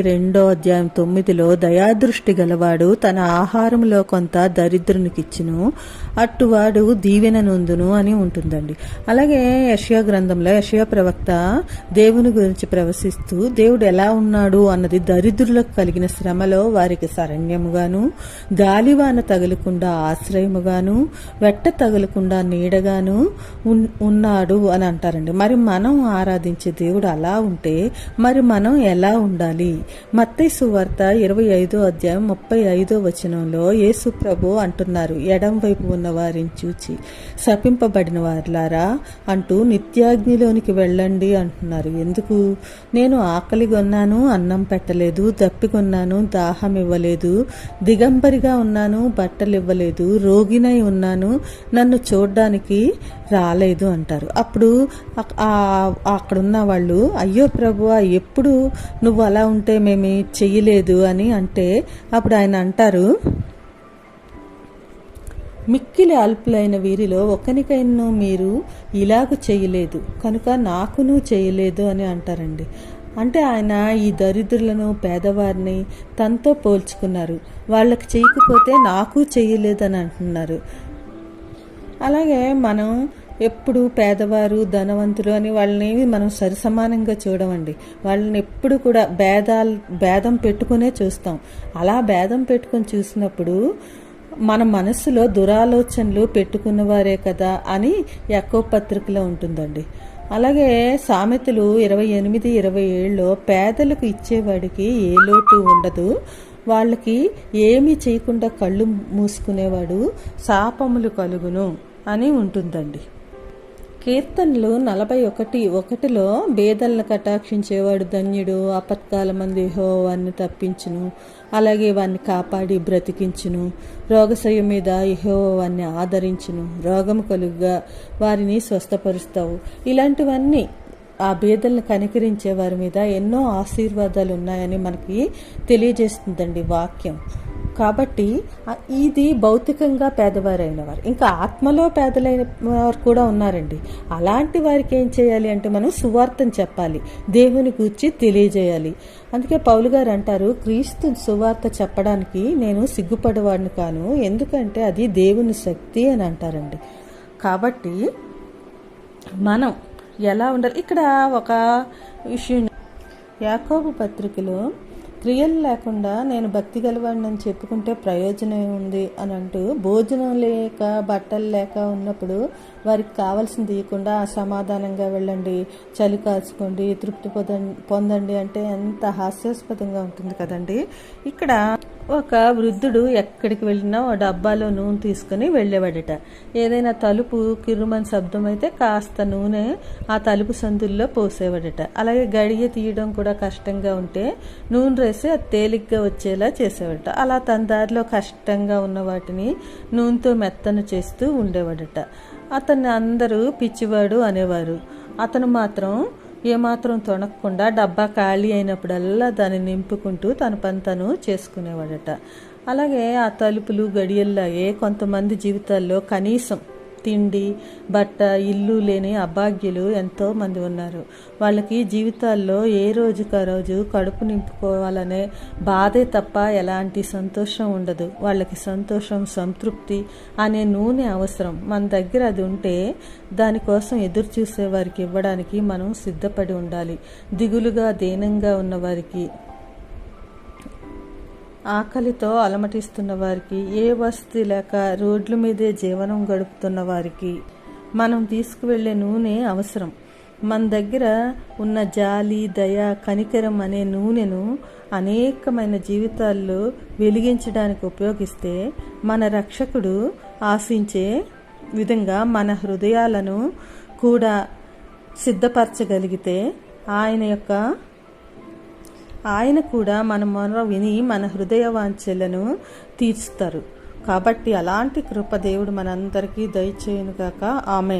రెండో అధ్యాయం తొమ్మిదిలో దయాదృష్టి గలవాడు తన ఆహారంలో కొంత దరిద్రునికిచ్చును అట్టువాడు దీవెన నొందును అని ఉంటుందండి. అలాగే యషయా గ్రంథంలో యషయా ప్రవక్త దేవుని గురించి ప్రవశిస్తూ దేవుడు ఎలా ఉన్నాడు అన్నది దరిద్రులకు కలిగిన శ్రమలో వారికి శరణ్యముగాను గాలివాన తగులకుండా ఆశ్రయముగాను వెట్ట తగులకుండా నీడగాను ఉన్నాడు అని అంటారండి. మరి మనం ఆరాధించే దేవుడు అలా ఉంటే మరి మనం ఎలా ఉండాలి? మత్తైసు వార్త ఇరవై ఐదో అధ్యాయం ముప్పై ఐదో వచనంలో యేసు ప్రభు అంటున్నారు ఎడం వైపు ఉన్న వారిని చూచి శపింపబడిన వారిలారా అంటూ నిత్యాగ్నిలోనికి వెళ్ళండి అంటున్నారు. ఎందుకు? నేను ఆకలి కొన్నాను అన్నం పెట్టలేదు దప్పికొన్నాను దాహం ఇవ్వలేదు దిగంబరిగా ఉన్నాను బట్టలు ఇవ్వలేదు రోగినై ఉన్నాను నన్ను చూడ్డానికి రాలేదు అంటారు. అప్పుడు అక్కడున్న వాళ్ళు అయ్యో ప్రభు ఎప్పుడు నువ్వు అలా ఉంటే మేము చెయ్యలేదు అని అంటే అప్పుడు ఆయన అంటారు మిక్కిలి అల్పులైన వీరిలో ఒకనికైనా మీరు ఇలాగ చేయలేదు కనుక నాకును చేయలేదు అని అంటారండి. అంటే ఆయన ఈ దరిద్రులను పేదవారిని తనతో పోల్చుకున్నారు. వాళ్ళకి చేయకపోతే నాకు చేయలేదని అంటున్నారు. అలాగే మనం ఎప్పుడు పేదవారు ధనవంతులు అని వాళ్ళని మనం సరిసమానంగా చూడమండి. వాళ్ళని ఎప్పుడు కూడా భేదాలు భేదం పెట్టుకునే చూస్తాం. అలా భేదం పెట్టుకొని చూసినప్పుడు మన మనసులో దురాలోచనలు పెట్టుకున్నవారే కదా అని ఎక్కువ పత్రికలో ఉంటుందండి. అలాగే సామెతలు ఇరవై ఎనిమిది ఇరవై ఏళ్ళలో పేదలకు ఇచ్చేవాడికి ఏ లోటు ఉండదు. వాళ్ళకి ఏమి చేయకుండా కళ్ళు మూసుకునేవాడు శాపములు కలుగును అని ఉంటుందండి. కీర్తనలు నలభై ఒకటి ఒకటిలో బేదలను కటాక్షించేవాడు ధన్యుడు ఆపత్కాల మంది యెహోవాన్ని తప్పించును అలాగే వాన్ని కాపాడి బ్రతికించును. రోగశయ్య మీద యెహోవాన్ని ఆదరించును. రోగము కలుగ్గా వారిని స్వస్థపరుస్తావు. ఇలాంటివన్నీ ఆ బేదలను కనికరించే వారి మీద ఎన్నో ఆశీర్వాదాలు ఉన్నాయని మనకి తెలియజేస్తుందండి వాక్యం. కాబట్టి ఇది భౌతికంగా పేదవారైన వారు ఇంకా ఆత్మలో పేదలైన వారు కూడా ఉన్నారండి. అలాంటి వారికి ఏం చేయాలి అంటే మనం సువార్తను చెప్పాలి. దేవుని గూర్చి తెలియజేయాలి. అందుకే పౌలు గారు అంటారు క్రీస్తు సువార్త చెప్పడానికి నేను సిగ్గుపడేవాడిని కాను. ఎందుకంటే అది దేవుని శక్తి అని అంటారండి. కాబట్టి మనం ఎలా ఉండాలి? ఇక్కడ ఒక విషయం యాకోబు పత్రికలో క్రియలు లేకుండా నేను భక్తి గలవాడిని అని చెప్పుకుంటే ప్రయోజనం ఉంది అని అంటూ భోజనం లేక బట్టలు లేక ఉన్నప్పుడు వారికి కావాల్సింది ఇవ్వకుండా సమాధానంగా వెళ్ళండి చలి కాచుకోండి తృప్తి పొందండి పొందండి అంటే ఎంత హాస్యాస్పదంగా ఉంటుంది కదండి. ఇక్కడ ఒక వృద్ధుడు ఎక్కడికి వెళ్ళినా ఓ డబ్బాలో నూనె తీసుకుని వెళ్ళేవాడట. ఏదైనా తలుపు కిరుమని శబ్దం అయితే కాస్త నూనె ఆ తలుపు సందుల్లో పోసేవాడట. అలాగే గడియ తీయడం కూడా కష్టంగా ఉంటే నూనె వేసి అది తేలిగ్గా వచ్చేలా చేసేవాడట. అలా తన దారిలో కష్టంగా ఉన్న వాటిని నూనెతో మెత్తను చేస్తూ ఉండేవాడట. అతన్ని అందరూ పిచ్చివాడు అనేవారు. అతను మాత్రం ఏమాత్రం తొణకకుండా డబ్బా ఖాళీ అయినప్పుడల్లా దాన్ని నింపుకుంటూ తన పని తను చేసుకునేవాడట. అలాగే ఆ తలుపులు గడియల్లాగే కొంతమంది జీవితాల్లో కనీసం తిండి బట్ట ఇల్లు లేని అభాగ్యులు ఎంతో మంది ఉన్నారు. వాళ్ళకి జీవితాల్లో ఏ రోజుకు ఆ రోజు కడుపు నింపుకోవాలనే బాధే తప్ప ఎలాంటి సంతోషం ఉండదు. వాళ్ళకి సంతోషం సంతృప్తి అనే నూనె అవసరం. మన దగ్గర అది ఉంటే దానికోసం ఎదురు చూసే వారికి ఇవ్వడానికి మనం సిద్ధపడి ఉండాలి. దిగులుగా దీనంగా ఉన్న వారికి ఆకలితో అలమటిస్తున్న వారికి ఏ వసతి లేక రోడ్ల మీదే జీవనం గడుపుతున్న వారికి మనం తీసుకువెళ్ళే నూనె అవసరం. మన దగ్గర ఉన్న జాలి దయ కనికరం అనే నూనెను అనేకమైన జీవితాల్లో వెలిగించడానికి ఉపయోగిస్తే మన రక్షకుడు ఆశించే విధంగా మన హృదయాలను కూడా సిద్ధపరచగలిగితే ఆయన యొక్క ఆయన కూడా మన మొర విని మన హృదయ వాంఛలను తీర్చుతారు. కాబట్టి అలాంటి కృప దేవుడు మనందరికీ దయచేయును కాక ఆమె